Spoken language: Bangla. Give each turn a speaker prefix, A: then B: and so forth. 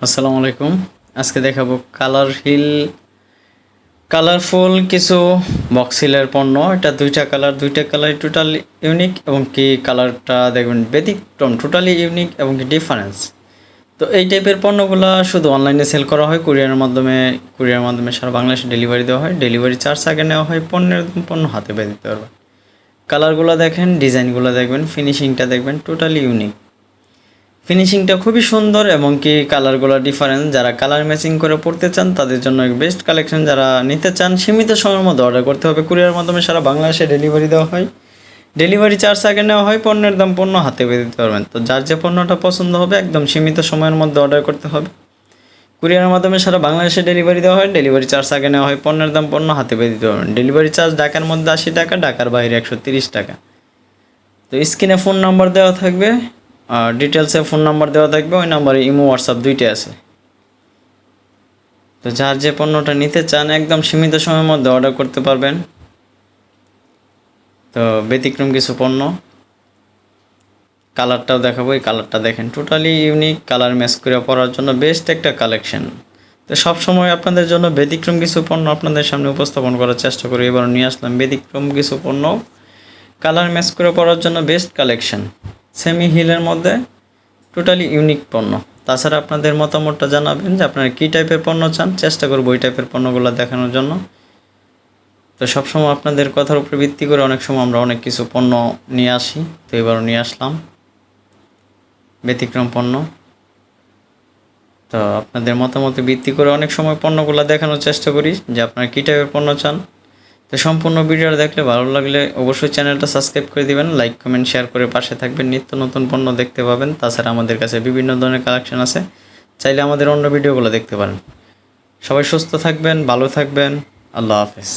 A: আসসালামু আলাইকুম। আজকে দেখাবো কালার হিল কালারফুল কিছু বক্সিলের পণ্য। এটা দুইটা কালার দুইটা কালার টোটালি ইউনিক এবং কি কালারটা দেখবেন ব্যতিক্রম টোটালি ইউনিক এবং কি ডিফারেন্স তো এই টাইপের পণ্যগুলো শুধু অনলাইনে সেল করা হয় কুরিয়ারের মাধ্যমে কুরিয়ারের মাধ্যমে সারা বাংলাদেশে ডেলিভারি দেওয়া হয়। ডেলিভারি চার্জ আগে নেওয়া হয়, পণ্যের পণ্য হাতে পেয়ে দিতে পারবেন কালারগুলো দেখেন ডিজাইনগুলো দেখবেন ফিনিশিংটা দেখবেন টোটালি ইউনিক ফিনিশিংটা খুবই সুন্দর এবং কি কালারগুলো ডিফারেন্স যারা কালার ম্যাচিং করে পড়তে চান, তাদের জন্য বেস্ট কালেকশন যারা নিতে চান, সীমিত সময়ের মধ্যে অর্ডার করতে হবে। কুরিয়ার মাধ্যমে সারা বাংলাদেশে ডেলিভারি দেওয়া হয়। ডেলিভারি চার্জ আগে নেওয়া হয়, পণ্যের দাম পণ্য হাতে পেয়ে দিতে পারবেন। তো যার যে পণ্যটা পছন্দ হবে, একদম সীমিত সময়ের মধ্যে অর্ডার করতে হবে। কুরিয়ারের মাধ্যমে সারা বাংলাদেশে ডেলিভারি দেওয়া হয় ডেলিভারি চার্জ আগে নেওয়া হয়, পণ্যের দাম পণ্য হাতে পেয়ে দিতে পারবেন। ডেলিভারি চার্জ ঢাকার মধ্যে আশি টাকা, ঢাকার বাইরে একশো তিরিশ টাকা। তো স্ক্রিনে ফোন নাম্বার দেওয়া থাকবে। ডিটেলসে ফোন নাম্বার দেওয়া থাকবে, ওই নাম্বারে ইমো হোয়াটসঅ্যাপ দুইটাই আছে। তো যার যে পণ্যটা নিতে চান, একদম সীমিত সময়ের মধ্যে অর্ডার করতে পারবেন। তো ব্যতিক্রম কিছু পণ্য। কালারটাও দেখাবো, এই কালারটা দেখেন টোটালি ইউনিক কালার ম্যাচ করে পরার জন্য বেস্ট একটা কালেকশন তো সবসময় আপনাদের জন্য ব্যতিক্রম কিছু পণ্য আপনাদের সামনে উপস্থাপন করার চেষ্টা করি। এবার নিয়ে আসলাম ব্যতিক্রম কিছু পণ্য। কালার ম্যাচ করে পরার জন্য বেস্ট কালেকশন সেমি হিলের মধ্যে টোটালি ইউনিক পণ্য। তাছাড়া আপনাদের মতামতটা জানাবেন যে আপনারা কী টাইপের পণ্য চান, চেষ্টা করব ওই টাইপের পণ্যগুলো দেখানোর জন্য। তো সবসময় আপনাদের কথার উপর ভিত্তি করে অনেক সময় আমরা অনেক কিছু পণ্য নিয়ে আসি, তো এবারও নিয়ে আসলাম। ব্যতিক্রম পণ্য। তো আপনাদের মতামতে ভিত্তি করে অনেক সময় পণ্যগুলো দেখানোর চেষ্টা করি যে আপনারা কী টাইপের পণ্য চান। তো সম্পূর্ণ ভিডিওটা দেখলে ভালো লাগলে অবশ্যই চ্যানেলটা সাবস্ক্রাইব করে দিবেন, লাইক, কমেন্ট, শেয়ার করে পাশে থাকবেন। নিত্য নতুন পণ্য দেখতে পাবেন। তাছাড়া আমাদের কাছে বিভিন্ন ধরনের কালেকশন আছে। চাইলে আমাদের অন্য ভিডিওগুলো দেখতে পারেন। সবাই সুস্থ থাকবেন, ভালো থাকবেন। আল্লাহ হাফেজ।